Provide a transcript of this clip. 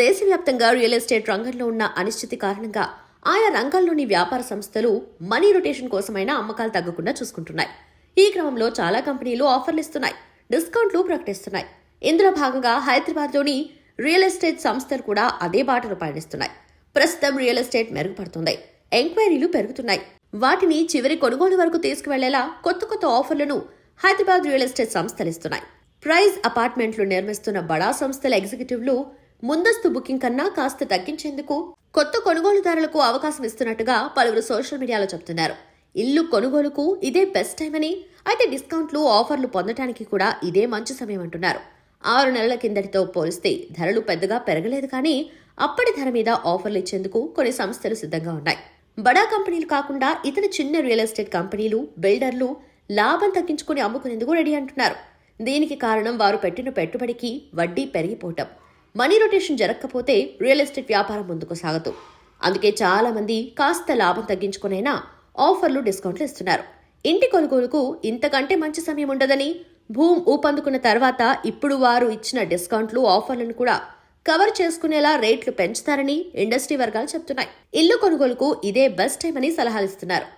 దేశవ్యాప్తంగా real estate రంగంలో ఉన్న అనిశ్చితి కారణంగా ఆయా రంగాల్లోని వ్యాపార సంస్థలు మనీ రొటేషన్ కోసమైనా అమ్మకాలు తగ్గకుండా చూసుకుంటున్నాయి. ఈ క్రమంలో చాలా కంపెనీలు ఆఫర్లు ఇస్తున్నాయి. డిస్కౌంట్లు ప్రకటిస్తున్నాయి. ఇందులో భాగంగా హైదరాబాద్లోని రియల్ ఎస్టేట్ సంస్థలు కూడా అదే బాటలు పయనిస్తున్నాయి. ప్రస్తుతం రియల్ ఎస్టేట్ మెరుగుపడుతుంది. ఎంక్వైరీలు పెరుగుతున్నాయి. వాటిని చివరి కొనుగోలు వరకు తీసుకువెళ్ళేలా కొత్త కొత్త ఆఫర్లను హైదరాబాద్ రియల్ ఎస్టేట్ సంస్థలు ఇస్తున్నాయి. ప్రైజ్ అపార్ట్మెంట్లు నిర్మిస్తున్న బడా సంస్థల ఎగ్జిక్యూటివ్లు ముందస్తు బుకింగ్ కన్నా కాస్త తగ్గించేందుకు కొత్త కొనుగోలుదారులకు అవకాశం ఇస్తున్నట్టుగా పలువురు సోషల్ మీడియాలో చెబుతున్నారు ఇల్లు కొనుగోలుకు ఇదే బెస్ట్ టైం అని అయితే డిస్కౌంట్లు ఆఫర్లు పొందటానికి కూడా ఇదే మంచి సమయం అంటున్నారు. ఆరు నెలల కిందటితో పోలిస్తే ధరలు పెద్దగా పెరగలేదు కానీ అప్పటి ధర మీద ఆఫర్లు ఇచ్చేందుకు కొన్ని సంస్థలు సిద్ధంగా ఉన్నాయి. బడా కంపెనీలు కాకుండా ఇతర చిన్న రియల్ ఎస్టేట్ కంపెనీలు బిల్డర్లు లాభం తగ్గించుకుని అమ్ముకునేందుకు రెడీ అంటున్నారు. దీనికి కారణం వారు పెట్టిన పెట్టుబడికి వడ్డీ పెరిగిపోవటం. మనీ రొటేషన్ జరగకపోతే రియల్ ఎస్టేట్ వ్యాపారం ముందుకు సాగదు. అందుకే చాలా మంది కాస్త లాభం తగ్గించుకునైనా ఆఫర్లు డిస్కౌంట్లు ఇస్తున్నారు. ఇంటి కొనుగోలుకు ఇంతకంటే మంచి సమయం ఉండదని భూమ్ ఊపందుకున్న తర్వాత ఇప్పుడు వారు ఇచ్చిన డిస్కౌంట్లు ఆఫర్లను కూడా కవర్ చేసుకునేలా రేట్లు పెంచుతారని ఇండస్ట్రీ వర్గాలు చెప్తున్నాయి. ఇల్లు కొనుగోలుకు ఇదే బెస్ట్ టైం అని సలహాలిస్తున్నారు